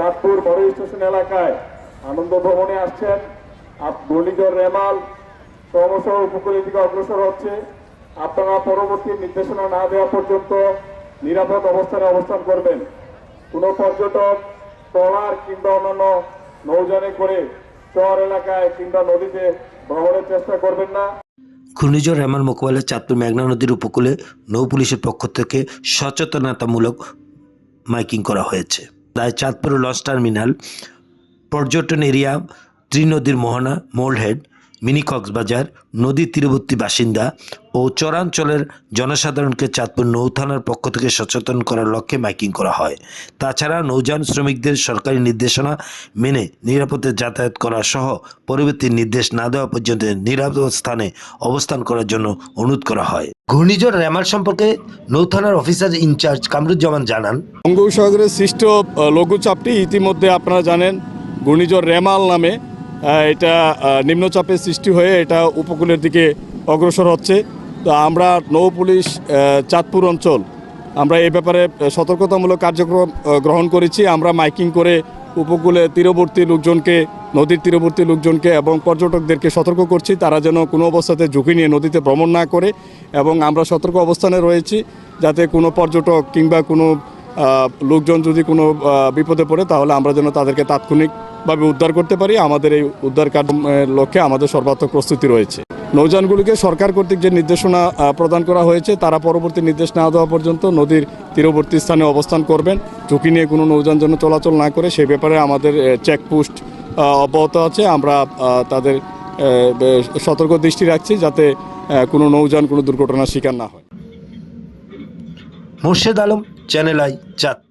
চাঁদপুর বড় স্টেশন এলাকায় আনন্দ ভ্রমণে আসছেন ঘূর্ণিঝড় রেমাল। ক্রমশ উপকূলের দিকে অগ্রসর হচ্ছে। আপনারা পরবর্তী নির্দেশনা না দেওয়া পর্যন্ত নিরাপদ অবস্থানে অবস্থান করবেন। কোনো পর্যটক ট্রলার কিংবা অন্যান্য নৌযানে করে শহর এলাকায় কিংবা নদীতে ভ্রমণের চেষ্টা করবেন না। ঘূর্ণিঝড় রেমাল মোকাবেলায় চাঁদপুর মেঘনা নদীর উপকূলে নৌ পুলিশের পক্ষ থেকে সচেতনতামূলক মাইকিং করা হয়েছে। চাঁদপুর লঞ্চ টার্মিনাল পর্যটন এরিয়া ত্রিনদীর মোহনা মোল্ডহেড মিনি কক্সবাজার নদী তীরবর্তী বাসিন্দা ও চরাঞ্চলের জনসাধারণকে চাঁদপুর নৌ থানার পক্ষ থেকে সচেতন করার লক্ষ্যে মাইকিং করা হয়। তাছাড়া নৌযান শ্রমিকদের সরকারি নির্দেশনা মেনে নিরাপদে যাতায়াত করা সহ পরবর্তী নির্দেশ না দেওয়া পর্যন্ত নিরাপদ স্থানে অবস্থান করার জন্য অনুরোধ করা হয়। ঘূর্ণিঝড় রেমাল সম্পর্কে নৌ থানার অফিসার ইনচার্জ কামরুজ্জামান জানান। বঙ্গোপসাগরে সৃষ্ট লঘুচাপটি ইতিমধ্যে আপনারা জানেন, ঘূর্ণিঝড় রেমাল নামে এটা নিম্নচাপের সৃষ্টি হয়ে এটা উপকূলের দিকে অগ্রসর হচ্ছে। তো আমরা নৌ পুলিশ চাঁদপুর অঞ্চল, আমরা এই ব্যাপারে সতর্কতামূলক কার্যক্রম গ্রহণ করেছি। আমরা মাইকিং করে উপকূলে তীরবর্তী লোকজনকে, নদীর তীরবর্তী লোকজনকে এবং পর্যটকদেরকে সতর্ক করছি। তারা যেন কোনো অবস্থাতে ঝুঁকি নিয়ে নদীতে ভ্রমণ না করে এবং আমরা সতর্ক অবস্থানে রয়েছি যাতে কোনো পর্যটক কিংবা কোনো লোকজন যদি কোনো বিপদে পড়ে, তাহলে আমরা যেন তাদেরকে তাৎক্ষণিকভাবে উদ্ধার করতে পারি। আমাদের এই উদ্ধার কার্যের লক্ষ্যে আমাদের সর্বাত্মক প্রস্তুতি রয়েছে। নৌযানগুলিকে সরকার কর্তৃক যে নির্দেশনা প্রদান করা হয়েছে, তারা পরবর্তী নির্দেশ না দেওয়া পর্যন্ত নদীর তীরবর্তী স্থানে অবস্থান করবেন। ঝুঁকি নিয়ে কোনো নৌযান যেন চলাচল না করে, সে ব্যাপারে আমাদের চেকপোস্ট অব্যাহত আছে। আমরা তাদের সতর্ক দৃষ্টি রাখছি যাতে কোনো নৌযান, কোনো দুর্ঘটনার শিকার না হয়। Morshed Alam channel I चत